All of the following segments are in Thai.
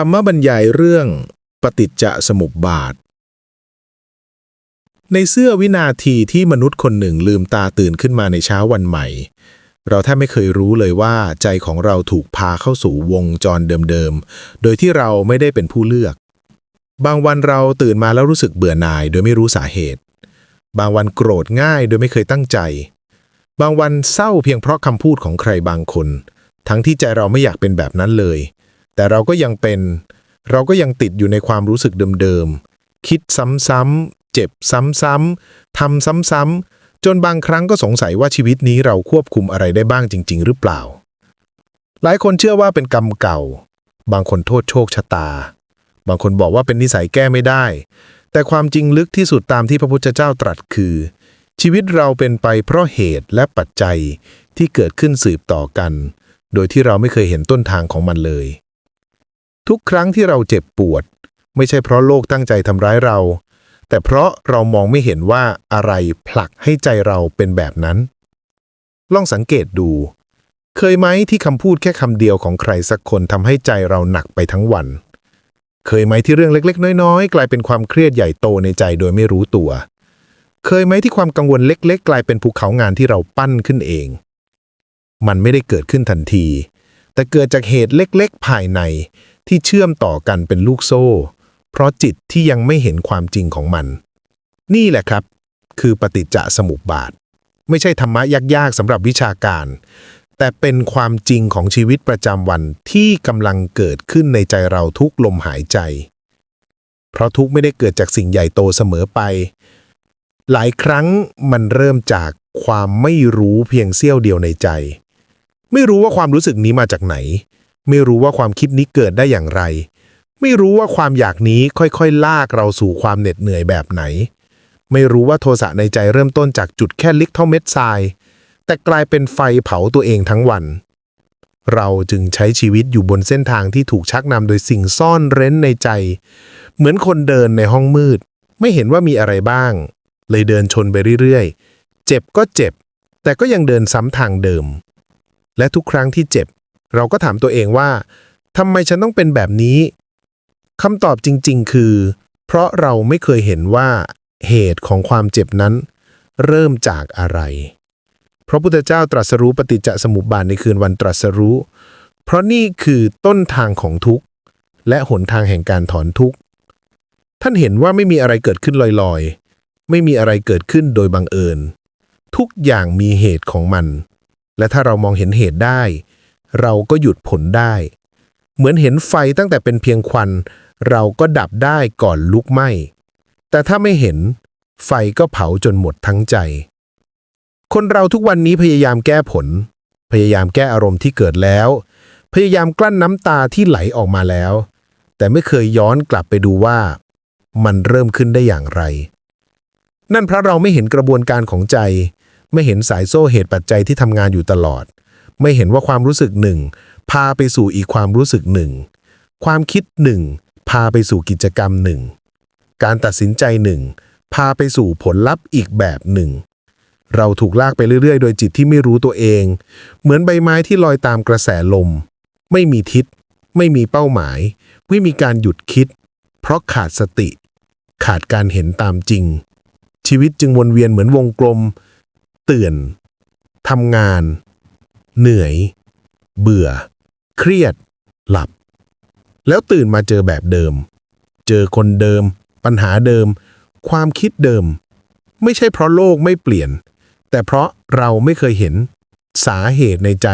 ธรรมบรรยายเรื่องปฏิจจสมุปบาท ในเสื้อวินาทีที่มนุษย์คนหนึ่งลืมตาตื่นขึ้นมาในเช้าวันใหม่ เราแทบไม่เคยรู้เลยว่าใจของเราถูกพาเข้าสู่วงจรเดิมๆ โดยที่เราไม่ได้เป็นผู้เลือก บางวันเราตื่นมาแล้วรู้สึกเบื่อหน่ายโดยไม่รู้สาเหตุ บางวันโกรธง่ายโดยไม่เคยตั้งใจ บางวันเศร้าเพียงเพราะคำพูดของใครบางคน ทั้งที่ใจเราไม่อยากเป็นแบบนั้นเลย แต่เราก็ยังเป็น เราก็ยังติดอยู่ในความรู้สึกเดิมๆ คิดซ้ำๆ เจ็บซ้ำๆทำซ้ำๆ จนบางครั้งก็สงสัยว่าชีวิตนี้เราควบคุมอะไรได้บ้างจริง ๆ หรือเปล่า หลายคนเชื่อว่าเป็นกรรมเก่า บางคนโทษโชคชะตา บางคนบอกว่าเป็นนิสัยแก้ไม่ได้ แต่ความจริงลึกที่สุดตามที่พระพุทธเจ้าตรัสคือ ชีวิตเราเป็นไปเพราะเหตุและปัจจัยที่เกิดขึ้นสืบต่อกัน โดยที่เราไม่เคยเห็นต้นทางของมันเลย ทุกครั้งที่เราเจ็บปวด ไม่ใช่เพราะโลกตั้งใจทำร้ายเรา แต่เพราะเรามองไม่เห็นว่าอะไรผลักให้ใจเราเป็นแบบนั้น ลองสังเกตดู เคยไหมที่คำพูดแค่คำเดียวของใครสักคนทำให้ใจเราหนักไปทั้งวัน เคยไหมที่เรื่องเล็ก ๆ น้อยๆ กลายเป็นความเครียดใหญ่โตในใจโดยไม่รู้ตัว เคยไหมที่ความกังวลเล็ก ๆ กลายเป็นภูเขางานที่เราปั้นขึ้นเอง มันไม่ได้เกิดขึ้นทันที แต่เกิดจากเหตุเล็ก ๆ ภายใน ที่เชื่อมต่อกันเป็นลูกโซ่ เพราะจิตที่ยังไม่เห็นความจริงของมัน นี่แหละครับ คือปฏิจจสมุปบาท ไม่ใช่ธรรมะยากๆสำหรับวิชาการ แต่เป็นความจริงของชีวิตประจำวันที่กำลังเกิดขึ้นในใจเราทุกลมหายใจ เพราะทุกไม่ได้เกิดจากสิ่งใหญ่โตเสมอไป หลายครั้งมันเริ่มจากความไม่รู้เพียงเสี้ยวเดียวในใจ ไม่รู้ว่าความรู้สึกนี้มาจากไหน ไม่รู้ว่าความคิดนี้เกิดได้อย่างไร ไม่รู้ว่าความอยากนี้ค่อยๆ ลากเราสู่ความเหน็ดเหนื่อยแบบไหน ไม่รู้ว่าโทสะในใจเริ่มต้นจากจุดแค่ลิกเท่าเม็ดทราย แต่กลายเป็นไฟเผาตัวเองทั้งวัน เราจึงใช้ชีวิตอยู่บนเส้นทางที่ถูกชักนำโดยสิ่งซ่อนเร้นในใจ เหมือนคนเดินในห้องมืด ไม่เห็นว่ามีอะไรบ้าง เลยเดินชนไปเรื่อยๆ เจ็บก็เจ็บ แต่ก็ยังเดินซ้ำทางเดิม และทุกครั้งที่เจ็บ เราก็ถามตัวเองว่าทำไมฉันต้องเป็นแบบนี้คำตอบจริง ๆ คือ เพราะเราไม่เคยเห็นว่าเหตุของความเจ็บนั้น เริ่มจากอะไรพระพุทธเจ้าตรัสรู้ปฏิจจสมุปบาทในคืนวันตรัสรู้ เพราะนี่คือต้นทางของทุกข์ และหนทางแห่งการถอนทุกข์ ท่านเห็นว่าไม่มีอะไรเกิดขึ้นลอยๆ ไม่มีอะไรเกิดขึ้นโดยบังเอิญ ทุกอย่างมีเหตุของมัน และถ้าเรามองเห็นเหตุได้ เราก็หยุดผลได้ เหมือนเห็นไฟตั้งแต่เป็นเพียงควัน เราก็ดับได้ก่อนลุกไหม้ แต่ถ้าไม่เห็น ไฟก็เผาจนหมดทั้งใจ คนเราทุกวันนี้พยายามแก้ผล พยายามแก้อารมณ์ที่เกิดแล้ว พยายามกลั้นน้ำตาที่ไหลออกมาแล้ว แต่ไม่เคยย้อนกลับไปดูว่า มันเริ่มขึ้นได้อย่างไร นั่นเพราะเราไม่เห็นกระบวนการของใจ ไม่เห็นสายโซ่เหตุปัจจัยที่ทำงานอยู่ตลอด ไม่เห็นว่าความรู้สึกหนึ่งพาไปสู่อีกความรู้สึกหนึ่ง ความคิดหนึ่งพาไปสู่กิจกรรมหนึ่ง การตัดสินใจหนึ่งพาไปสู่ผลลัพธ์อีกแบบหนึ่ง เราถูกลากไปเรื่อยๆ โดยจิตที่ไม่รู้ตัวเอง เหมือนใบไม้ที่ลอยตามกระแสลม ไม่มีทิศ ไม่มีเป้าหมาย ไม่มีการหยุดคิด เพราะขาดสติ ขาดการเห็นตามจริง ชีวิตจึงวนเวียนเหมือนวงกลม ตื่นทำงาน เหนื่อย เบื่อ เครียด หลับ แล้วตื่นมาเจอแบบเดิม เจอคนเดิม ปัญหาเดิม ความคิดเดิม ไม่ใช่เพราะโลกไม่เปลี่ยน แต่เพราะเราไม่เคยเห็นสาเหตุในใจ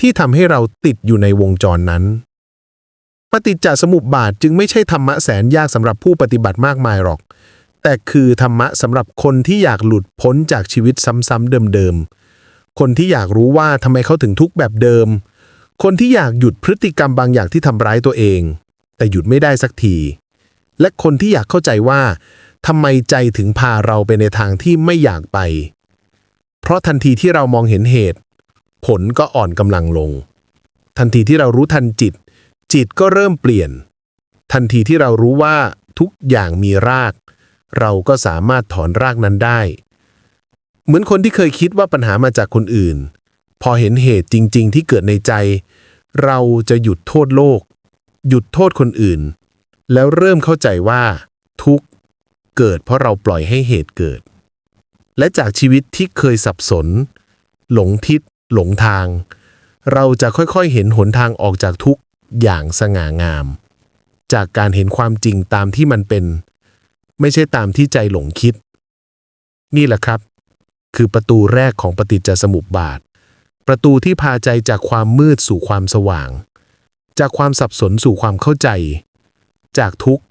ที่ทำให้เราติดอยู่ในวงจรนั้น ปฏิจจสมุปบาทจึงไม่ใช่ธรรมะแสนยากสำหรับผู้ปฏิบัติมากมายหรอก แต่คือธรรมะสำหรับคนที่อยากหลุดพ้นจากชีวิตซ้ำๆเดิมๆ คนที่อยากรู้ว่าทำไมเขาถึงทุกข์แบบเดิม คนที่อยากหยุดพฤติกรรมบางอย่างที่ทำร้ายตัวเอง แต่หยุดไม่ได้สักที และคนที่อยากเข้าใจว่าทำไมใจถึงพาเราไปในทางที่ไม่อยากไป เพราะทันทีที่เรามองเห็นเหตุ ผลก็อ่อนกำลังลง ทันทีที่เรารู้ทันจิต จิตก็เริ่มเปลี่ยน ทันทีที่เรารู้ว่าทุกอย่างมีราก เราก็สามารถถอนรากนั้นได้ เหมือนคนที่เคยคิดว่าปัญหามาจากคนอื่น พอเห็นเหตุจริง ๆ ที่เกิดในใจ เราจะหยุดโทษโลก หยุดโทษคนอื่น แล้วเริ่มเข้าใจว่า ทุกเกิดเพราะเราปล่อยให้เหตุเกิด และจากชีวิตที่เคยสับสน หลงทิศ หลงทาง เราจะค่อยๆเห็นหนทางออกจากทุกอย่างสง่างาม จากการเห็นความจริงตามที่มันเป็น ไม่ใช่ตามที่ใจหลงคิด นี่แหละครับ คือประตูแรกของปฏิจจสมุปบาท ประตูที่พาใจจากความมืดสู่ความสว่าง จากความสับสนสู่ความเข้าใจ จากทุกข์